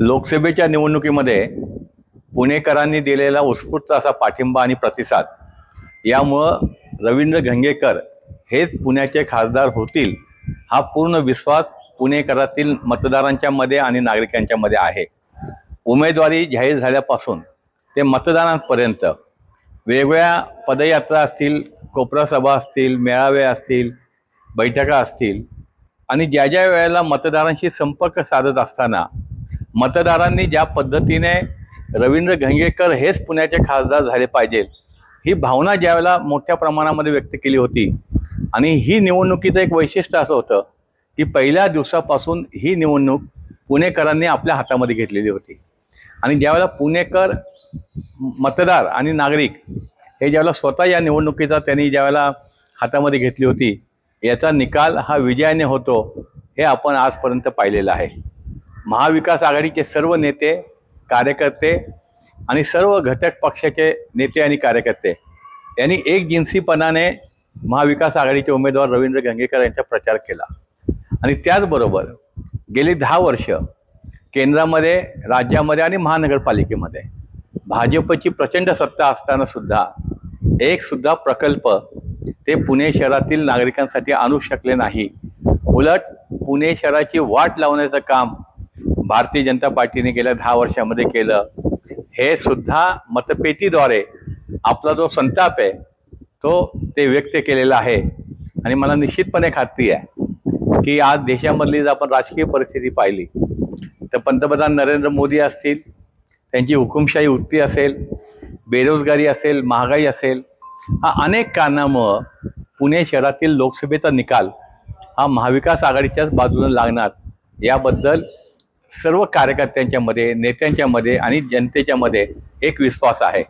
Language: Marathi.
लोकसभेच्या निवडणुकीमध्ये पुणेकरांनी दिलेला उत्स्फूर्त असा पाठिंबा आणि प्रतिसाद यामुळं रवींद्र घंगेकर हेच पुण्याचे खासदार होतील हा पूर्ण विश्वास पुणेकरातील मतदारांच्या मध्ये आणि नागरिकांच्या मध्ये आहे. उमेदवारी जाहीर झाल्यापासून ते मतदारांपर्यंत वेगवेगळ्या पदयात्रा असतील कोपरा सभा असतील मेळावे असतील बैठका असतील आणि ज्या ज्या वेळेला मतदारांशी संपर्क साधत असताना मतदारांनी ज्या पद्धतीने रवींद्र घंगेकर हेच पुण्याचे खासदार झाले पाहिजेत ही भावना ज्यावेळेला मोठ्या प्रमाणामध्ये व्यक्त केली होती. आणि ही निवडणुकीचं एक वैशिष्ट्य असं होतं की पहिल्या दिवसापासून ही निवडणूक पुणेकरांनी आपल्या हातामध्ये घेतलेली होती. आणि ज्यावेळेला पुणेकर मतदार आणि नागरिक हे ज्यावेळेला स्वतः या निवडणुकीचा त्यांनी ज्यावेळेला हातामध्ये घेतली होती याचा निकाल हा विजयाने होतो हे आपण आजपर्यंत पाहिलेलं आहे. महाविकास आघाडीचे सर्व नेते कार्यकर्ते आणि सर्व घटक पक्षाचे नेते आणि कार्यकर्ते यांनी एक जिन्सीपणाने महाविकास आघाडीचे उमेदवार रवींद्र गंगेकर यांचा प्रचार केला. आणि त्याचबरोबर गेली दहा वर्ष केंद्रामध्ये राज्यामध्ये आणि महानगरपालिकेमध्ये भाजपची प्रचंड सत्ता असताना सुद्धा एक सुद्धा प्रकल्प ते पुणे शहरातील नागरिकांसाठी आणू शकले नाही. उलट पुणे शहराची वाट लावण्याचं काम भारतीय जनता पार्टीने गेल्या दहा वर्षामध्ये केलं हे सुद्धा मतपेटीद्वारे आपला जो संताप आहे तो ते व्यक्त केलेला आहे. आणि मला निश्चितपणे खात्री आहे की आज देशामधली जर आपण राजकीय परिस्थिती पाहिली तर पंतप्रधान नरेंद्र मोदी असतील त्यांची हुकुमशाही वृत्ती असेल बेरोजगारी असेल महागाई असेल हा अनेक कारणामुळं पुणे शहरातील लोकसभेचा निकाल हा महाविकास आघाडीच्याच बाजूने लागणार याबद्दल सर्व कार्यकर्त्यांच्यामध्ये नेत्यांच्यामध्ये आणि जनतेच्यामध्ये एक विश्वास आहे.